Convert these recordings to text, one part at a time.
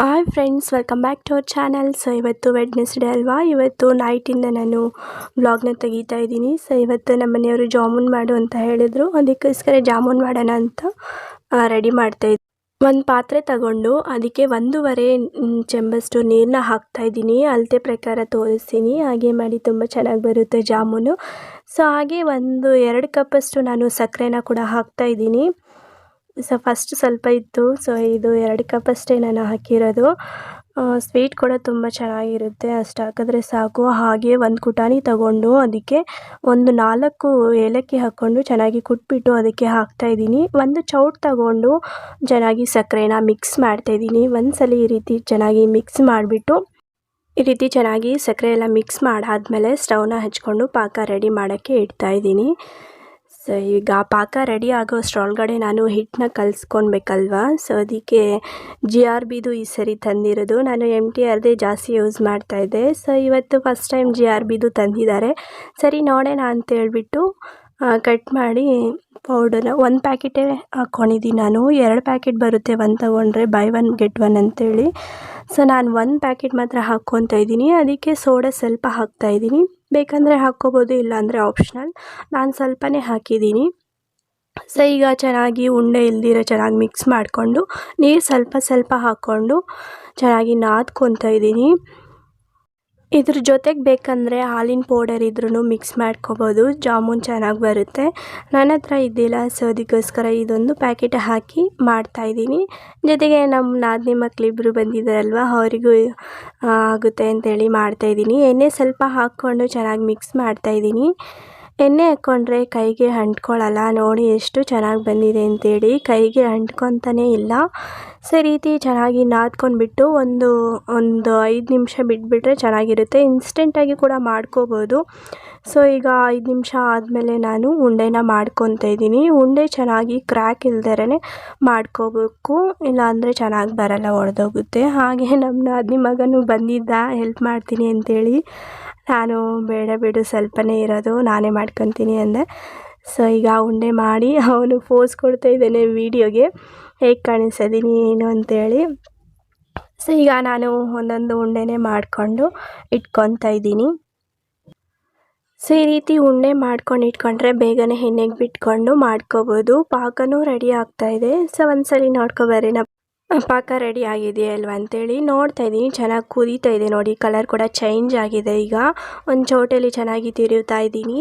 Hi friends, welcome back to our channel. So ಇವತ್ತು Wednesday ಅಲ್ವಾ? ಇವತ್ತು ನೈಟಿಂದ ನಾನು ಬ್ಲಾಗ್ನ ತೆಗಿತಾ ಇದ್ದೀನಿ. ಸೊ ಇವತ್ತು ನಮ್ಮ ಮನೆಯವರು ಜಾಮೂನ್ ಮಾಡು ಅಂತ ಹೇಳಿದರು. ಅದಕ್ಕೋಸ್ಕರ ಜಾಮೂನ್ ಮಾಡೋಣ ಅಂತ ರೆಡಿ ಮಾಡ್ತಾಯಿದ್ದೆ ಒಂದು ಪಾತ್ರೆ ತಗೊಂಡು ಅದಕ್ಕೆ ಒಂದೂವರೆ ಚೆಂಬಷ್ಟು ನೀರನ್ನ ಹಾಕ್ತಾ ಇದ್ದೀನಿ. ಅಳತೆ ಪ್ರಕಾರ ತೋರಿಸ್ತೀನಿ. ಹಾಗೆ ಮಾಡಿ ತುಂಬ ಚೆನ್ನಾಗಿ ಬರುತ್ತೆ ಜಾಮೂನು. ಸೊ ಹಾಗೆ ಒಂದು ಎರಡು ಕಪ್ಪಷ್ಟು ನಾನು ಸಕ್ಕರೆನ ಕೂಡ ಹಾಕ್ತಾ ಇದ್ದೀನಿ. ಸೊ ಫಸ್ಟ್ ಸ್ವಲ್ಪ ಇತ್ತು. ಸೊ ಇದು ಎರಡು ಕಪ್ ಅಷ್ಟೇ ನಾನು ಹಾಕಿರೋದು. ಸ್ವೀಟ್ ಕೂಡ ತುಂಬ ಚೆನ್ನಾಗಿರುತ್ತೆ ಅಷ್ಟು ಹಾಕಿದ್ರೆ ಸಾಕು. ಹಾಗೆ ಒಂದು ಕುಟಾಣಿ ತಗೊಂಡು ಅದಕ್ಕೆ ಒಂದು ನಾಲ್ಕು ಏಲಕ್ಕಿ ಹಾಕ್ಕೊಂಡು ಚೆನ್ನಾಗಿ ಕುಟ್ಬಿಟ್ಟು ಅದಕ್ಕೆ ಹಾಕ್ತಾ ಇದ್ದೀನಿ. ಒಂದು ಚೌಟ್ ತಗೊಂಡು ಚೆನ್ನಾಗಿ ಸಕ್ಕರೆನ ಮಿಕ್ಸ್ ಮಾಡ್ತಾ ಒಂದು ಸಲ ಈ ರೀತಿ ಚೆನ್ನಾಗಿ ಮಿಕ್ಸ್ ಮಾಡಿಬಿಟ್ಟು ಈ ರೀತಿ ಚೆನ್ನಾಗಿ ಸಕ್ಕರೆ ಎಲ್ಲ ಮಿಕ್ಸ್ ಮಾಡಾದಮೇಲೆ ಸ್ಟವ್ನ ಹಚ್ಕೊಂಡು ಪಾಕ ರೆಡಿ ಮಾಡೋಕ್ಕೆ ಇಡ್ತಾ ಇದ್ದೀನಿ. ಸೊ ಈಗ ಪಾಕ ರೆಡಿ ಆಗೋ ಅಷ್ಟರೊಳಗಡೆ ನಾನು ಹಿಟ್ಟನ್ನ ಕಲಿಸ್ಕೊಳ್ಬೇಕಲ್ವಾ ಸೊ ಅದಕ್ಕೆ ಜಿ ಆರ್ ಬಿದು ಈ ಸರಿ ತಂದಿರೋದು. ನಾನು ಎಂ ಟಿ ಆರ್ದೇ ಜಾಸ್ತಿ ಯೂಸ್ ಮಾಡ್ತಾಯಿದ್ದೆ ಸೊ ಇವತ್ತು ಫಸ್ಟ್ ಟೈಮ್ ಜಿ ಆರ್ ಬಿದು ತಂದಿದ್ದಾರೆ. ಸರಿ, ನೋಡೋಣ ಅಂತೇಳ್ಬಿಟ್ಟು ಕಟ್ ಮಾಡಿ ಪೌಡರ್ ಒಂದು ಪ್ಯಾಕೆಟೇ ಹಾಕ್ಕೊಂಡಿದ್ದೀನಿ ನಾನು. ಎರಡು ಪ್ಯಾಕೆಟ್ ಬರುತ್ತೆ ಒಂದು ತೊಗೊಂಡ್ರೆ ಬೈ ಒನ್ ಗೆಟ್ ಒನ್ ಅಂತೇಳಿ. ಸೊ ನಾನು ಒಂದು ಪ್ಯಾಕೆಟ್ ಮಾತ್ರ ಹಾಕ್ಕೊತಾ ಇದ್ದೀನಿ. ಅದಕ್ಕೆ ಸೋಡಾ ಸ್ವಲ್ಪ ಹಾಕ್ತಾ ಇದ್ದೀನಿ. ಬೇಕಂದರೆ ಹಾಕ್ಕೋಬೋದು, ಇಲ್ಲಾಂದರೆ ಆಪ್ಷನಲ್ ನಾನು ಸ್ವಲ್ಪನೇ ಹಾಕಿದ್ದೀನಿ ಸೊ ಈಗ ಚೆನ್ನಾಗಿ ಉಂಡೆ ಇಲ್ದಿರೋ ಚೆನ್ನಾಗಿ ಮಿಕ್ಸ್ ಮಾಡಿಕೊಂಡು ನೀರು ಸ್ವಲ್ಪ ಸ್ವಲ್ಪ ಹಾಕ್ಕೊಂಡು ಚೆನ್ನಾಗಿ ನಾದ್ಕೊತಾ ಇದ್ದೀನಿ. ಇದ್ರ ಜೊತೆಗೆ ಬೇಕಂದರೆ ಹಾಲಿನ ಪೌಡರ್ ಇದ್ರೂ ಮಿಕ್ಸ್ ಮಾಡ್ಕೋಬೋದು. ಜಾಮೂನ್ ಚೆನ್ನಾಗಿ ಬರುತ್ತೆ. ನನ್ನ ಹತ್ರ ಇದ್ದಿಲ್ಲ, ಸೊ ಅದಕ್ಕೋಸ್ಕರ ಇದೊಂದು ಪ್ಯಾಕೆಟ್ ಹಾಕಿ ಮಾಡ್ತಾಯಿದ್ದೀನಿ ಜೊತೆಗೆ ನಮ್ಮ ನಾದಿನಿ ಮಕ್ಕಳಿಬ್ರು ಬಂದಿದ್ದಾರಲ್ವ ಅವರಿಗೂ ಆಗುತ್ತೆ ಅಂತೇಳಿ ಮಾಡ್ತಾಯಿದ್ದೀನಿ ಎಣ್ಣೆ ಸ್ವಲ್ಪ ಹಾಕ್ಕೊಂಡು ಚೆನ್ನಾಗಿ ಮಿಕ್ಸ್ ಮಾಡ್ತಾಯಿದ್ದೀನಿ ಎಣ್ಣೆ ಹಾಕ್ಕೊಂಡ್ರೆ ಕೈಗೆ ಅಂಟ್ಕೊಳ್ಳಲ್ಲ. ನೋಡಿ ಎಷ್ಟು ಚೆನ್ನಾಗಿ ಬಂದಿದೆ ಅಂತೇಳಿ. ಕೈಗೆ ಅಂಟ್ಕೊತಾನೇ ಇಲ್ಲ. ಸೊ ರೀತಿ ಚೆನ್ನಾಗಿ ನಾದ್ಕೊಂಡ್ಬಿಟ್ಟು ಒಂದು ಒಂದು ಐದು ನಿಮಿಷ ಬಿಟ್ಬಿಟ್ರೆ ಚೆನ್ನಾಗಿರುತ್ತೆ. ಇನ್ಸ್ಟೆಂಟಾಗಿ ಕೂಡ ಮಾಡ್ಕೋಬೋದು. ಸೊ, ಈಗ ಐದು ನಿಮಿಷ ಆದಮೇಲೆ ನಾನು ಉಂಡೆನ ಮಾಡ್ಕೊತಾ ಇದ್ದೀನಿ. ಉಂಡೆ ಚೆನ್ನಾಗಿ ಕ್ರ್ಯಾಕ್ ಇಲ್ದರೇ ಮಾಡ್ಕೋಬೇಕು. ಇಲ್ಲಾಂದರೆ ಚೆನ್ನಾಗಿ ಬರಲ್ಲ, ಒಡೆದೋಗುತ್ತೆ. ಹಾಗೆ ನಮ್ಮ ನಾದಿನಿ ಮಗನೂ ಬಂದಿದ್ದ. ಹೆಲ್ಪ್ ಮಾಡ್ತೀನಿ ಅಂತೇಳಿ. ನಾನು ಬೇಡ ಬಿಡು, ಸ್ವಲ್ಪನೇ ಇರೋದು ನಾನೇ ಮಾಡ್ಕೊತೀನಿ ಅಂದೆ. ಸೊ ಈಗ ಉಂಡೆ ಮಾಡಿ ಅವನು ಫೋಸ್ ಕೊಡ್ತಾ ಇದ್ದಾನೆ ವೀಡಿಯೋಗೆ ಹೇಗೆ ಕಾಣಿಸ್ತಿದ್ದೀನಿ ಏನು ಅಂತೇಳಿ. ಸೊ ಈಗ ನಾನು ಒಂದೊಂದು ಉಂಡೆನೇ ಮಾಡಿಕೊಂಡು ಇಟ್ಕೊತಾ ಇದ್ದೀನಿ. ಸೊ ಈ ರೀತಿ ಉಂಡೆ ಮಾಡ್ಕೊಂಡು ಇಟ್ಕೊಂಡ್ರೆ ಬೇಗನೆ ಎಣ್ಣೆಗೆ ಬಿಟ್ಕೊಂಡು ಮಾಡ್ಕೋಬೋದು. ಪಾಕನೂ ರೆಡಿ ಆಗ್ತಾಯಿದೆ ಸೊ ಒಂದ್ಸಲಿ ನೋಡ್ಕೊಬರ್ರಿ ನಾ ಪಾಕ ರೆಡಿ ಆಗಿದೆಯಾ ಅಲ್ವಾ ಅಂತೇಳಿ ನೋಡ್ತಾ ಇದ್ದೀನಿ. ಚೆನ್ನಾಗಿ ಕುದೀತಾ ಇದೆ ನೋಡಿ. ಕಲರ್ ಕೂಡ ಚೇಂಜ್ ಆಗಿದೆ ಈಗ. ಒಂದು ಚೋಟಲ್ಲಿ ಚೆನ್ನಾಗಿ ತಿರುಗ್ತಾ ಇದ್ದೀನಿ.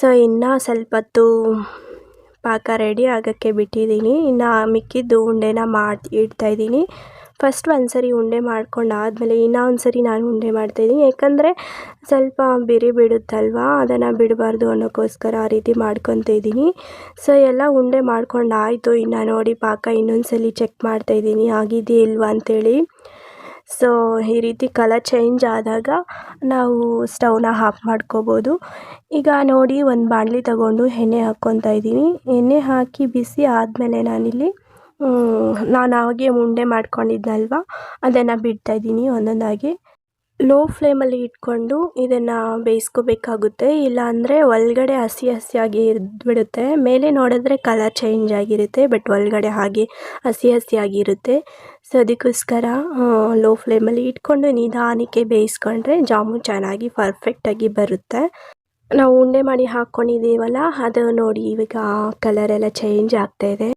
ಸೊ ಇನ್ನೂ ಸ್ವಲ್ಪ ಹೊತ್ತು ಪಾಕ ರೆಡಿ ಆಗೋಕ್ಕೆ ಬಿಟ್ಟಿದ್ದೀನಿ. ಇನ್ನು ಮಿಕ್ಕಿದ್ದು ಉಂಡೆನ ಮಾಡಿ ಇಡ್ತಾಯಿದ್ದೀನಿ ಫಸ್ಟ್ ಒಂದು ಸರಿ ಉಂಡೆ ಮಾಡ್ಕೊಂಡು ಆದಮೇಲೆ ಇನ್ನೂ ಒಂದು ಸರಿ ನಾನು ಉಂಡೆ ಮಾಡ್ತಾಯಿದ್ದೀನಿ ಯಾಕಂದರೆ ಸ್ವಲ್ಪ ಬಿರಿ ಬಿಡುತ್ತಲ್ವಾ? ಅದನ್ನು ಬಿಡಬಾರ್ದು ಅನ್ನೋಕ್ಕೋಸ್ಕರ ಆ ರೀತಿ ಮಾಡ್ಕೊತ ಇದ್ದೀನಿ. ಸೊ ಎಲ್ಲ ಉಂಡೆ ಮಾಡ್ಕೊಂಡು ಆಯಿತು. ಇನ್ನು ನೋಡಿ ಪಾಕ ಇನ್ನೊಂದು ಸಲ ಚೆಕ್ ಮಾಡ್ತಾಯಿದ್ದೀನಿ ಆಗಿದೆಯಾ ಇಲ್ವಾ ಅಂತೇಳಿ. ಸೊ ಈ ರೀತಿ ಕಲರ್ ಚೇಂಜ್ ಆದಾಗ ನಾವು ಸ್ಟವ್ನ ಆಫ್ ಮಾಡ್ಕೋಬೋದು. ಈಗ ನೋಡಿ ಒಂದು ಬಾಣಲಿ ತಗೊಂಡು ಎಣ್ಣೆ ಹಾಕ್ಕೊತಾ ಇದ್ದೀನಿ. ಎಣ್ಣೆ ಹಾಕಿ ಬಿಸಿ ಆದಮೇಲೆ ನಾನಿಲ್ಲಿ ನಾನು ಆವಾಗೆ ಉಂಡೆ ಮಾಡ್ಕೊಂಡಿದ್ನಲ್ವ? ಅದನ್ನು ಬಿಡ್ತಾಯಿದ್ದೀನಿ ಒಂದೊಂದಾಗಿ. ಲೋ ಫ್ಲೇಮಲ್ಲಿ ಇಟ್ಕೊಂಡು ಇದನ್ನು ಬೇಯಿಸ್ಕೋಬೇಕಾಗುತ್ತೆ. ಇಲ್ಲಾಂದರೆ ಒಳಗಡೆ ಹಸಿ ಹಸಿಯಾಗಿ ಇದ್ಬಿಡುತ್ತೆ ಮೇಲೆ ನೋಡಿದ್ರೆ ಕಲರ್ ಚೇಂಜ್ ಆಗಿರುತ್ತೆ ಬಟ್ ಒಳಗಡೆ ಹಾಗೆ ಹಸಿ ಹಸಿಯಾಗಿರುತ್ತೆ ಸೊ ಅದಕ್ಕೋಸ್ಕರ ಲೋ ಫ್ಲೇಮಲ್ಲಿ ಇಟ್ಕೊಂಡು ನಿಧಾನಕ್ಕೆ ಬೇಯಿಸ್ಕೊಂಡ್ರೆ ಜಾಮೂನ್ ಚೆನ್ನಾಗಿ ಪರ್ಫೆಕ್ಟಾಗಿ ಬರುತ್ತೆ. ನಾವು ಉಂಡೆ ಮಾಡಿ ಹಾಕ್ಕೊಂಡಿದ್ದೀವಲ್ಲ ಅದು ನೋಡಿ ಇವಾಗ ಕಲರೆಲ್ಲ ಚೇಂಜ್ ಆಗ್ತಾಯಿದೆ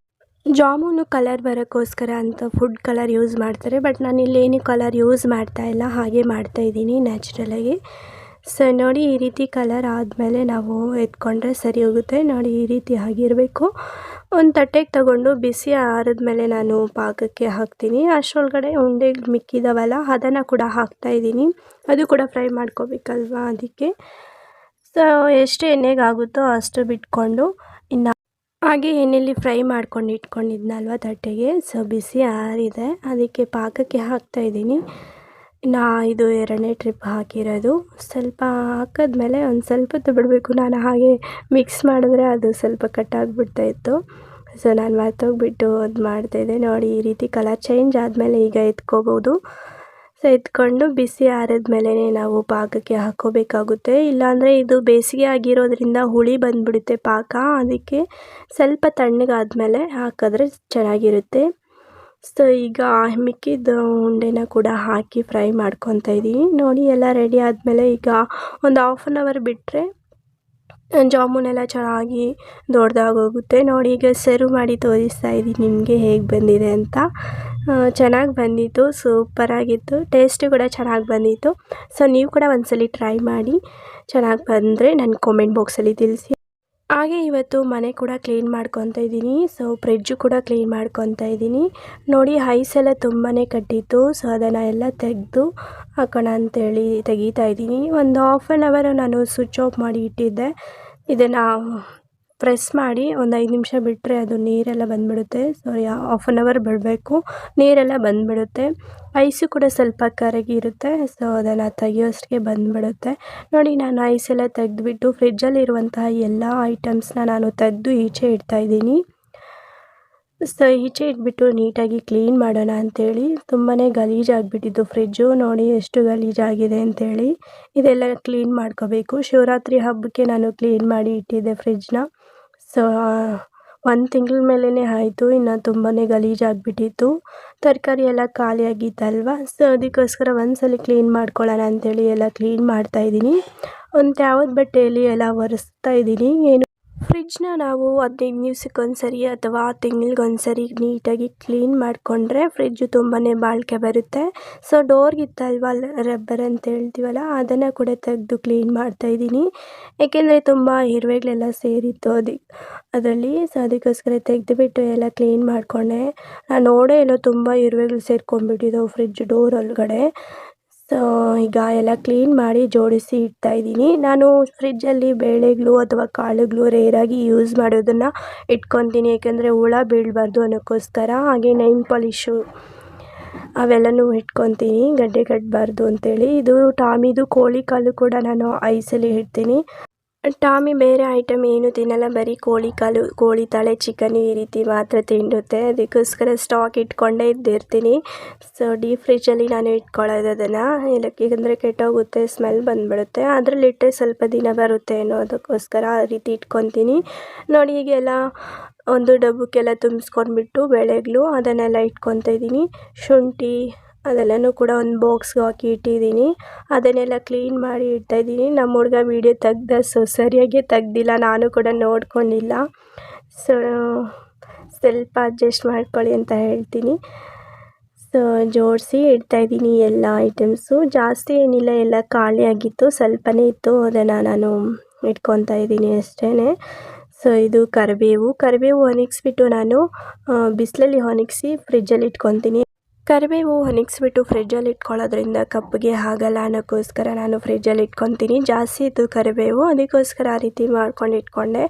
ಜಾಮೂನು ಕಲರ್ ಬರೋಕ್ಕೋಸ್ಕರ ಅಂತ ಫುಡ್ ಕಲರ್ ಯೂಸ್ ಮಾಡ್ತಾರೆ ಬಟ್ ನಾನು ಇಲ್ಲೇನು ಕಲರ್ ಯೂಸ್ ಮಾಡ್ತಾ ಇಲ್ಲ, ಹಾಗೆ ಮಾಡ್ತಾಯಿದ್ದೀನಿ ನ್ಯಾಚುರಲಾಗಿ ಸೊ ನೋಡಿ ಈ ರೀತಿ ಕಲರ್ ಆದಮೇಲೆ ನಾವು ಎತ್ಕೊಂಡ್ರೆ ಸರಿ ಹೋಗುತ್ತೆ. ನೋಡಿ ಈ ರೀತಿ ಆಗಿರಬೇಕು. ಒಂದು ತಟ್ಟೆಗೆ ತಗೊಂಡು ಬಿಸಿ ಆರಿದ್ಮೇಲೆ ನಾನು ಪಾಕಕ್ಕೆ ಹಾಕ್ತೀನಿ. ಅಷ್ಟರೊಳಗಡೆ ಉಂಡೆ ಮಿಕ್ಕಿದವಲ್ಲ, ಅದನ್ನು ಕೂಡ ಹಾಕ್ತಾಯಿದ್ದೀನಿ ಅದು ಕೂಡ ಫ್ರೈ ಮಾಡ್ಕೋಬೇಕಲ್ವಾ ಅದಕ್ಕೆ? ಸೊ ಎಷ್ಟು ಎಣ್ಣೆಗೆ ಆಗುತ್ತೋ ಅಷ್ಟು ಬಿಟ್ಕೊಂಡು ಹಾಗೆ ಎಣ್ಣೆಯಲ್ಲಿ ಫ್ರೈ ಮಾಡ್ಕೊಂಡು ಇಟ್ಕೊಂಡಿದ್ನಲ್ವ ತಟ್ಟೆಗೆ. ಸೊ ಬಿಸಿ ಆರಿದೆ. ಅದಕ್ಕೆ ಪಾಕಕ್ಕೆ ಹಾಕ್ತಾಯಿದ್ದೀನಿ ಇನ್ನು ಇದು ಎರಡನೇ ಟ್ರಿಪ್ ಹಾಕಿರೋದು. ಸ್ವಲ್ಪ ಹಾಕಿದ್ಮೇಲೆ ಒಂದು ಸ್ವಲ್ಪ ಬಿಡಬೇಕು. ನಾನು ಹಾಗೆ ಮಿಕ್ಸ್ ಮಾಡಿದ್ರೆ ಅದು ಸ್ವಲ್ಪ ಕಟ್ಟಾಗಿಬಿಡ್ತಾಯಿತ್ತು ಸೊ ನಾನು ಮರ್ತೋಗ್ಬಿಟ್ಟು ಅದು ಮಾಡ್ತಾಯಿದ್ದೆ ನೋಡಿ, ಈ ರೀತಿ ಕಲರ್ ಚೇಂಜ್ ಆದಮೇಲೆ ಈಗ ಎತ್ಕೋಬೋದು. ಸೊ ಎತ್ಕೊಂಡು ಬಿಸಿ ಆರಿದ್ಮೇಲೆ ನಾವು ಪಾಕಕ್ಕೆ ಹಾಕೋಬೇಕಾಗುತ್ತೆ. ಇಲ್ಲಾಂದರೆ ಇದು ಬೇಸಿಗೆ ಆಗಿರೋದ್ರಿಂದ ಹುಳಿ ಬಂದುಬಿಡುತ್ತೆ ಪಾಕ. ಅದಕ್ಕೆ ಸ್ವಲ್ಪ ತಣ್ಣಗಾದಮೇಲೆ ಹಾಕಿದ್ರೆ ಚೆನ್ನಾಗಿರುತ್ತೆ. ಸೊ, ಈಗ ಮಿಕ್ಕಿದ ಉಂಡೆನ ಕೂಡ ಹಾಕಿ ಫ್ರೈ ಮಾಡ್ಕೊತಾ ಇದ್ದೀನಿ. ನೋಡಿ, ಎಲ್ಲ ರೆಡಿ ಆದಮೇಲೆ ಈಗ ಒಂದು ಹಾಫ್ ಆನ್ ಅವರ್ ಬಿಟ್ಟರೆ ಜಾಮೂನ್ ಎಲ್ಲ ಚೆನ್ನಾಗಿ ದೊಡ್ಡದಾಗೋಗುತ್ತೆ ನೋಡಿ, ಈಗ ಸರ್ವ್ ಮಾಡಿ ತೋರಿಸ್ತಾ ಇದ್ದೀನಿ. ನಿಮಗೆ ಹೇಗೆ ಬಂದಿದೆ ಅಂತ. ಚೆನ್ನಾಗಿ ಬಂದಿತ್ತು ಸೂಪರಾಗಿತ್ತು ಟೇಸ್ಟು ಕೂಡ ಚೆನ್ನಾಗಿ ಬಂದಿತ್ತು. ಸೊ ನೀವು ಕೂಡ ಒಂದ್ಸಲಿ ಟ್ರೈ ಮಾಡಿ, ಚೆನ್ನಾಗಿ ಬಂದರೆ ನನ್ನ ಕಾಮೆಂಟ್ ಬಾಕ್ಸಲ್ಲಿ ತಿಳಿಸಿ. ಹಾಗೆ ಇವತ್ತು ಮನೆ ಕೂಡ ಕ್ಲೀನ್ ಮಾಡ್ಕೊತಾ ಇದ್ದೀನಿ. ಸೊ ಫ್ರಿಡ್ಜು ಕೂಡ ಕ್ಲೀನ್ ಮಾಡ್ಕೊತಾ ಇದ್ದೀನಿ. ನೋಡಿ ಐಸ್ ಎಲ್ಲ ತುಂಬಾ ಕಟ್ಟಿತ್ತು. ಸೊ ಅದನ್ನು ಎಲ್ಲ ತೆಗೆದು ಹಾಕೋಣ ಅಂತೇಳಿ ತೆಗೀತಾ ಇದ್ದೀನಿ. ಒಂದು ಹಾಫ್ ಆನ್ ಅವರ್ ನಾನು ಸ್ವಿಚ್ ಆಫ್ ಮಾಡಿ ಇಟ್ಟಿದ್ದೆ. ಇದನ್ನು ಪ್ರೆಸ್ ಮಾಡಿ ಒಂದು ಐದು ನಿಮಿಷ ಬಿಟ್ಟರೆ ಅದು ನೀರೆಲ್ಲ ಬಂದುಬಿಡುತ್ತೆ. ಸೊ ಹಾಫ್ ಆನ್ ಅವರ್ ಬಿಡಬೇಕು. ನೀರೆಲ್ಲ ಬಂದುಬಿಡುತ್ತೆ. ಐಸು ಕೂಡ ಸ್ವಲ್ಪ ಕರಗಿರುತ್ತೆ ಸೊ ಅದನ್ನು ತೆಗಿಯೋಷ್ಟಿಗೆ ಬಂದುಬಿಡುತ್ತೆ. ನೋಡಿ, ನಾನು ಐಸೆಲ್ಲ ತೆಗೆದ್ಬಿಟ್ಟು ಫ್ರಿಜ್ಜಲ್ಲಿರುವಂತಹ ಎಲ್ಲ ಐಟಮ್ಸ್ನ ನಾನು ತೆಗೆದು ಈಚೆ ಇಡ್ತಾಯಿದ್ದೀನಿ ಸೊ ಈಚೆ ಇಟ್ಬಿಟ್ಟು ನೀಟಾಗಿ ಕ್ಲೀನ್ ಮಾಡೋಣ ಅಂಥೇಳಿ ತುಂಬಾ ಗಲೀಜಾಗಿಬಿಟ್ಟಿದ್ದು ಫ್ರಿಜ್ಜು ನೋಡಿ, ಎಷ್ಟು ಗಲೀಜಾಗಿದೆ ಅಂಥೇಳಿ ಇದೆಲ್ಲ ಕ್ಲೀನ್ ಮಾಡ್ಕೋಬೇಕು. ಶಿವರಾತ್ರಿ ಹಬ್ಬಕ್ಕೆ ನಾನು ಕ್ಲೀನ್ ಮಾಡಿ ಇಟ್ಟಿದ್ದೆ ಫ್ರಿಜ್ನ ಸೊ ಒಂದು ತಿಂಗಳ ಮೇಲೇ ಆಯಿತು, ಇನ್ನು ತುಂಬಾ ಗಲೀಜಾಗಿಬಿಟ್ಟಿತ್ತು. ತರಕಾರಿ ಎಲ್ಲ ಖಾಲಿಯಾಗಿತ್ತಲ್ವ? ಸೊ ಅದಕ್ಕೋಸ್ಕರ ಒಂದ್ಸಲ ಕ್ಲೀನ್ ಮಾಡ್ಕೊಳ್ಳೋಣ ಅಂಥೇಳಿ ಎಲ್ಲ ಕ್ಲೀನ್ ಮಾಡ್ತಾಯಿದ್ದೀನಿ ಒಂದು ಯಾವ್ದು ಬಟ್ಟೆಯಲ್ಲಿ ಎಲ್ಲ ಒರೆಸ್ತಾ ಇದ್ದೀನಿ, ಏನು ಫ್ರಿಡ್ಜ್ನ ನಾವು ಹದಿನೈದು ದಿವ್ಸಕ್ಕೊಂದ್ಸರಿ ಅಥವಾ ತಿಂಗ್ಳಿಗೆ ಒಂದ್ಸರಿ ನೀಟಾಗಿ ಕ್ಲೀನ್ ಮಾಡಿಕೊಂಡ್ರೆ ಫ್ರಿಜ್ಜು ತುಂಬಾ ಬಾಳಿಕೆ ಬರುತ್ತೆ. ಸೊ ಡೋರ್ಗಿತ್ತಲ್ವ ರಬ್ಬರ್ ಅಂತ ಹೇಳ್ತೀವಲ್ಲ, ಅದನ್ನು ಕೂಡ ತೆಗೆದು ಕ್ಲೀನ್ ಮಾಡ್ತಾ ಇದ್ದೀನಿ. ಏಕೆಂದರೆ ತುಂಬ ಇರುವೆಗಳೆಲ್ಲ ಸೇರಿತ್ತು ಅದು, ಅದರಲ್ಲಿ. ಸೊ ಅದಕ್ಕೋಸ್ಕರ ತೆಗೆದುಬಿಟ್ಟು ಎಲ್ಲ ಕ್ಲೀನ್ ಮಾಡಿಕೊಂಡೆ. ನಾನು ನೋಡೇ ಎಲ್ಲೋ ತುಂಬ ಇರುವೆಗಳು ಸೇರ್ಕೊಂಡ್ಬಿಟ್ಟಿದ್ದವು ಫ್ರಿಡ್ಜ್ ಡೋರ್ ಒಳಗಡೆ. ಸೊ ಈಗ ಎಲ್ಲ ಕ್ಲೀನ್ ಮಾಡಿ ಜೋಡಿಸಿ ಇಡ್ತಾ ಇದ್ದೀನಿ. ನಾನು ಫ್ರಿಜ್ಜಲ್ಲಿ ಬೇಳೆಗಳು ಅಥವಾ ಕಾಳುಗಳು ರೇರಾಗಿ ಯೂಸ್ ಮಾಡೋದನ್ನು ಇಟ್ಕೊತೀನಿ. ಏಕೆಂದರೆ ಹುಳ ಬೀಳಬಾರ್ದು ಅನ್ನೋಕ್ಕೋಸ್ಕರ ಹಾಗೆ ನೈನ್ ಪಾಲಿಶು ಅವೆಲ್ಲನೂ ಇಟ್ಕೊತೀನಿ. ಗಡ್ಡೆ ಕಟ್ಟಬಾರ್ದು ಅಂತೇಳಿ. ಇದು ಟಾಮಿದು ಕೋಳಿ ಕಾಲು ಕೂಡ ನಾನು ಐಸಲ್ಲಿ ಇಡ್ತೀನಿ. ಟಾಮಿ ಬೇರೆ ಐಟಮ್ ಏನು ತಿನ್ನಲ್ಲ, ಬರೀ ಕೋಳಿ ಕಾಲು ಕೋಳಿ ತಾಳೆ ಚಿಕನ್ ಈ ರೀತಿ ಮಾತ್ರ ತಿನ್ನುತ್ತೆ. ಅದಕ್ಕೋಸ್ಕರ ಸ್ಟಾಕ್ ಇಟ್ಕೊಂಡೇ ಇದ್ದಿರ್ತೀನಿ. ಸೊ ಡೀಪ್ ಫ್ರಿಜ್ಜಲ್ಲಿ ನಾನು ಇಟ್ಕೊಳ್ಳೋದು ಅದನ್ನು ಏಕೆಂದರೆ ಕೆಟ್ಟೋಗುತ್ತೆ ಸ್ಮೆಲ್ ಬಂದುಬಿಡುತ್ತೆ. ಅದರಲ್ಲಿಟ್ಟರೆ ಸ್ವಲ್ಪ ದಿನ ಬರುತ್ತೆ ಅನ್ನೋದಕ್ಕೋಸ್ಕರ ಆ ರೀತಿ ಇಟ್ಕೊತೀನಿ. ನೋಡಿ, ಈಗೆಲ್ಲ ಒಂದು ಡಬ್ಬಕ್ಕೆಲ್ಲ ತುಂಬಿಸ್ಕೊಂಡ್ಬಿಟ್ಟು ಬೆಳೆಗಳು ಅದನ್ನೆಲ್ಲ ಇಟ್ಕೊತಾ ಇದ್ದೀನಿ. ಶುಂಠಿ ಅದೆಲ್ಲನೂ ಕೂಡ ಒಂದು ಬಾಕ್ಸ್ಗೆ ಹಾಕಿ ಇಟ್ಟಿದ್ದೀನಿ. ಅದನ್ನೆಲ್ಲ ಕ್ಲೀನ್ ಮಾಡಿ ಇಡ್ತಾಯಿದ್ದೀನಿ ನಮ್ಮ ಹುಡುಗ ವೀಡಿಯೋ ತೆಗ್ದ, ಸೊ, ಸರಿಯಾಗಿ ತೆಗ್ದಿಲ್ಲ. ನಾನು ಕೂಡ ನೋಡ್ಕೊಂಡಿಲ್ಲ. ಸೊ ಸ್ವಲ್ಪ ಅಡ್ಜಸ್ಟ್ ಮಾಡ್ಕೊಳ್ಳಿ ಅಂತ ಹೇಳ್ತೀನಿ. ಸೊ ಜೋಡಿಸಿ ಇಡ್ತಾಯಿದ್ದೀನಿ ಎಲ್ಲ ಐಟಮ್ಸು ಜಾಸ್ತಿ ಏನಿಲ್ಲ, ಎಲ್ಲ ಖಾಲಿಯಾಗಿತ್ತು ಸ್ವಲ್ಪನೇ ಇತ್ತು. ಅದನ್ನು ನಾನು ಇಟ್ಕೊತಾ ಇದ್ದೀನಿ ಅಷ್ಟೇ ಸೊ ಇದು ಕರಿಬೇವು. ಕರಿಬೇವು ಒಣಗಿಸ್ಬಿಟ್ಟು ನಾನು ಬಿಸಿಲಲ್ಲಿ ಒಣಗಿಸಿ ಫ್ರಿಜ್ಜಲ್ಲಿ ಇಟ್ಕೊತೀನಿ ಕರಿಬೇವು ಒಣಗಿಸ್ಬಿಟ್ಟು ಫ್ರಿಜ್ಜಲ್ಲಿ ಇಟ್ಕೊಳ್ಳೋದ್ರಿಂದ ಕಪ್ಪಿಗೆ ಆಗಲ್ಲ ಅನ್ನೋಕ್ಕೋಸ್ಕರ ನಾನು ಫ್ರಿಜ್ಜಲ್ಲಿ ಇಟ್ಕೊತೀನಿ. ಜಾಸ್ತಿ ಇತ್ತು ಕರಿಬೇವು ಅದಕ್ಕೋಸ್ಕರ ಆ ರೀತಿ ಮಾಡ್ಕೊಂಡು ಇಟ್ಕೊಂಡೆ.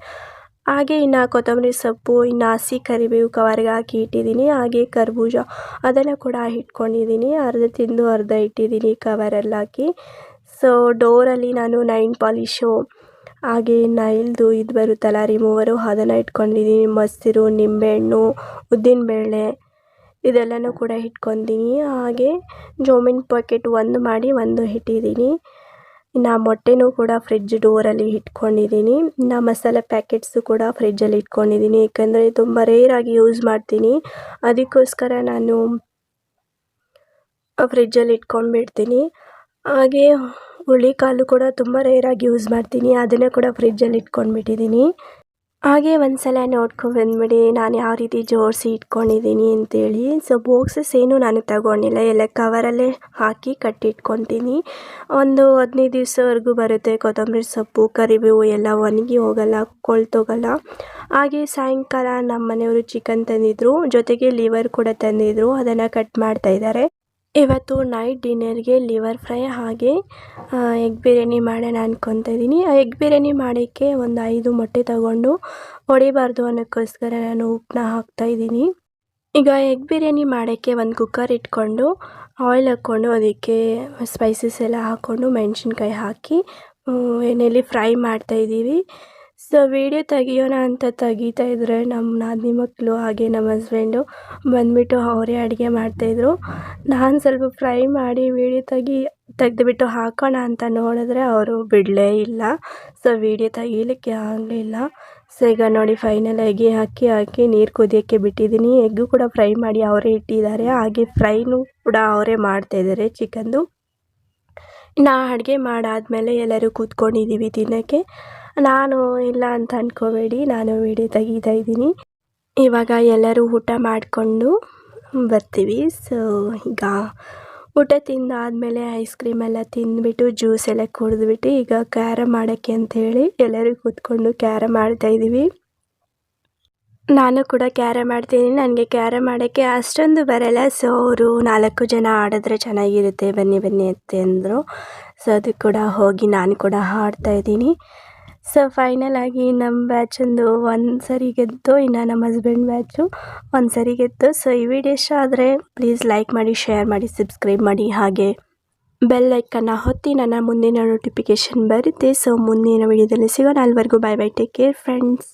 ಹಾಗೆ ಇನ್ನು ಕೊತ್ತಂಬರಿ ಸೊಪ್ಪು, ಇನ್ನು ಹಸಿ ಕರಿಬೇವು ಕವರ್ಗೆ ಹಾಕಿ ಇಟ್ಟಿದ್ದೀನಿ. ಹಾಗೆ ಕರ್ಬೂಜ ಅದನ್ನು ಕೂಡ ಇಟ್ಕೊಂಡಿದ್ದೀನಿ. ಅರ್ಧ ತಿಂದು ಅರ್ಧ ಇಟ್ಟಿದ್ದೀನಿ ಕವರಲ್ಲಿ ಹಾಕಿ. ಸೊ ಡೋರಲ್ಲಿ ನಾನು ನೈನ್ ಪಾಲಿಶು, ಹಾಗೆ ನೈಲ್ದು ಇದು ಬರುತ್ತಲ್ಲ ರಿಮೂವರು ಅದನ್ನು ಇಟ್ಕೊಂಡಿದ್ದೀನಿ. ಮೊಸರು, ನಿಂಬೆಹಣ್ಣು, ಉದ್ದಿನಬೇಳೆ ಇದೆಲ್ಲನೂ ಕೂಡ ಇಟ್ಕೊತೀನಿ. ಹಾಗೆ ಜೋಮಿನ್ ಪಾಕೆಟ್ ಒಂದು ಮಾಡಿ ಒಂದು ಇಟ್ಟಿದ್ದೀನಿ. ಇನ್ನು ಮೊಟ್ಟೆನೂ ಕೂಡ ಫ್ರಿಡ್ಜ್ ಡೋರಲ್ಲಿ ಇಟ್ಕೊಂಡಿದ್ದೀನಿ. ಇನ್ನು ಮಸಾಲೆ ಪ್ಯಾಕೆಟ್ಸು ಕೂಡ ಫ್ರಿಜ್ಜಲ್ಲಿ ಇಟ್ಕೊಂಡಿದ್ದೀನಿ. ಏಕೆಂದರೆ ತುಂಬ ರೇರಾಗಿ ಯೂಸ್ ಮಾಡ್ತೀನಿ. ಅದಕ್ಕೋಸ್ಕರ ನಾನು ಫ್ರಿಜ್ಜಲ್ಲಿ ಇಟ್ಕೊಂಡ್ಬಿಡ್ತೀನಿ. ಹಾಗೆ ಹುಳಿಕಾಳು ಕೂಡ ತುಂಬ ರೇರಾಗಿ ಯೂಸ್ ಮಾಡ್ತೀನಿ. ಅದನ್ನೇ ಕೂಡ ಫ್ರಿಜ್ಜಲ್ಲಿ ಇಟ್ಕೊಂಡ್ಬಿಟ್ಟಿದ್ದೀನಿ. ಹಾಗೆ ಒಂದು ಸಲ ಬಂದ್ಬಿಡಿ, ನಾನು ಯಾವ ರೀತಿ ಜೋಡಿಸಿ ಇಟ್ಕೊಂಡಿದ್ದೀನಿ ಅಂತೇಳಿ. ಸೊ ಬಾಕ್ಸಸ್ ಏನು ನಾನು ತಗೊಂಡಿಲ್ಲ. ಎಲ್ಲ ಕವರಲ್ಲೇ ಹಾಕಿ ಕಟ್ಟಿಟ್ಕೊತೀನಿ. ಒಂದು ಹದಿನೈದು ದಿವಸವರೆಗೂ ಬರುತ್ತೆ ಕೊತ್ತಂಬರಿ ಸೊಪ್ಪು, ಕರಿಬೇವು ಎಲ್ಲ ಒಣಗಿ ಹೋಗಲ್ಲ ಕೊಳ್ತೋಗಲ್ಲ ಹಾಗೆ ಸಾಯಂಕಾಲ ನಮ್ಮ ಮನೆಯವರು ಚಿಕನ್ ತಂದಿದ್ರು. ಜೊತೆಗೆ ಲಿವರ್ ಕೂಡ ತಂದಿದ್ರು. ಅದನ್ನು ಕಟ್ ಮಾಡ್ತಾ ಇದ್ದಾರೆ. ಇವತ್ತು ನೈಟ್ ಡಿನ್ನರ್ಗೆ ಲಿವರ್ ಫ್ರೈ ಹಾಗೆ ಎಗ್ ಬಿರಿಯಾನಿ ಮಾಡೋಣ ಅನ್ಕೊತಾ ಇದ್ದೀನಿ. ಆ ಎಗ್ ಬಿರಿಯಾನಿ ಮಾಡೋಕ್ಕೆ ಒಂದು ಐದು ಮೊಟ್ಟೆ ತಗೊಂಡು ಹೊಡಿಬಾರ್ದು ಅನ್ನೋಕ್ಕೋಸ್ಕರ ನಾನು ಉಪ್ಪನ್ನ ಹಾಕ್ತಾಯಿದ್ದೀನಿ ಈಗ ಎಗ್ ಬಿರಿಯಾನಿ ಮಾಡೋಕ್ಕೆ ಒಂದು ಕುಕ್ಕರ್ ಇಟ್ಕೊಂಡು, ಆಯಿಲ್ ಹಾಕ್ಕೊಂಡು, ಅದಕ್ಕೆ ಸ್ಪೈಸಸ್ ಎಲ್ಲ ಹಾಕ್ಕೊಂಡು, ಮೆಣಸಿನ್ಕಾಯಿ ಹಾಕಿ ಎಣ್ಣೆಯಲ್ಲಿ ಫ್ರೈ ಮಾಡ್ತಾಯಿದ್ದೀವಿ ಸೊ ವೀಡಿಯೋ ತೆಗಿಯೋಣ ಅಂತ ತೆಗಿತಾ ಇದ್ರೆ ನಮ್ಮ ನಾದಿನಿ ಮಕ್ಕಳು ಹಾಗೆ ನಮ್ಮ ಹಸ್ಬೆಂಡು ಬಂದುಬಿಟ್ಟು ಅವರೇ ಅಡುಗೆ ಮಾಡ್ತಾಯಿದ್ರು ನಾನು ಸ್ವಲ್ಪ ಫ್ರೈ ಮಾಡಿ ವೀಡಿಯೋ ತೆಗಿ, ತೆಗೆದುಬಿಟ್ಟು ಹಾಕೋಣ ಅಂತ ನೋಡಿದ್ರೆ ಅವರು ಬಿಡಲೇ ಇಲ್ಲ. ಸೊ ವೀಡಿಯೋ ತೆಗೀಲಿಕ್ಕೆ ಆಗಲಿಲ್ಲ ಸೊ ಈಗ ನೋಡಿ ಫೈನಲ್ ಎಗ್ಗಿ ಹಾಕಿ ಹಾಕಿ ನೀರು ಕುದಿಯೋಕ್ಕೆ ಬಿಟ್ಟಿದ್ದೀನಿ. ಎಗ್ಗು ಕೂಡ ಫ್ರೈ ಮಾಡಿ ಅವರೇ ಇಟ್ಟಿದ್ದಾರೆ. ಹಾಗೆ ಫ್ರೈನೂ ಕೂಡ ಅವರೇ ಮಾಡ್ತಾಯಿದ್ದಾರೆ ಚಿಕನ್ದು ನಾ ಅಡುಗೆ ಮಾಡಾದಮೇಲೆ ಎಲ್ಲರೂ ಕೂತ್ಕೊಂಡಿದ್ದೀವಿ ತಿನ್ನೋಕ್ಕೆ. ನಾನು ಇಲ್ಲ ಅಂತ ಅಂದ್ಕೋಬೇಡಿ ನಾನು ವಿಡಿಯೋ ತೆಗೀತಾ ಇದ್ದೀನಿ. ಇವಾಗ ಎಲ್ಲರೂ ಊಟ ಮಾಡಿಕೊಂಡು ಬರ್ತೀವಿ. ಸೊ ಈಗ ಊಟ ತಿಂದಾದಮೇಲೆ ಐಸ್ ಕ್ರೀಮ್ ಎಲ್ಲ ತಿಂದ್ಬಿಟ್ಟು ಜ್ಯೂಸ್ ಎಲ್ಲ ಕುಡಿದ್ಬಿಟ್ಟು ಈಗ ಕ್ಯಾರಮ್ ಮಾಡೋಕ್ಕೆ ಅಂಥೇಳಿ ಎಲ್ಲರೂ ಕೂತ್ಕೊಂಡು ಕ್ಯಾರಮ್ ಮಾಡ್ತಾಯಿದ್ದೀವಿ ನಾನು ಕೂಡ ಕ್ಯಾರಮ್ ಮಾಡ್ತೀನಿ. ನನಗೆ ಕ್ಯಾರಮ್ ಮಾಡೋಕ್ಕೆ ಅಷ್ಟೊಂದು ಬರಲ್ಲ. ಸೊ ಅವರು ನಾಲ್ಕು ಜನ ಆಡಿದ್ರೆ ಚೆನ್ನಾಗಿರುತ್ತೆ. ಬನ್ನಿ ಬನ್ನಿ ಅಂತ ಅಂದರು. ಸೊ ಅದಕ್ಕೆ ಕೂಡ ಹೋಗಿ ನಾನು ಕೂಡ ಆಡ್ತಾಯಿದ್ದೀನಿ ಸೊ ಫೈನಲ್ ಆಗಿ ನಮ್ಮ ಬ್ಯಾಚಂದು ಒಂದು ಸರಿ ಗೆದ್ದು, ಇನ್ನು ನಮ್ಮ ಹಸ್ಬೆಂಡ್ ಬ್ಯಾಚು ಒಂದು ಸರಿ ಗೆದ್ದು. ಸೊ ಈ ವಿಡಿಯೋ ಇಷ್ಟ ಆದರೆ ಪ್ಲೀಸ್ ಲೈಕ್ ಮಾಡಿ ಶೇರ್ ಮಾಡಿ ಸಬ್ಸ್ಕ್ರೈಬ್ ಮಾಡಿ. ಹಾಗೆ ಬೆಲ್ ಐಕನ್ನ ಹೊತ್ತಿ ನನ್ನ ಮುಂದಿನ ನೋಟಿಫಿಕೇಷನ್ ಬರುತ್ತೆ. ಸೊ ಮುಂದಿನ ವಿಡಿಯೋದಲ್ಲಿ ಸಿಗೋಣ. ಅಲ್ಲಿವರೆಗೂ bye bye take care friends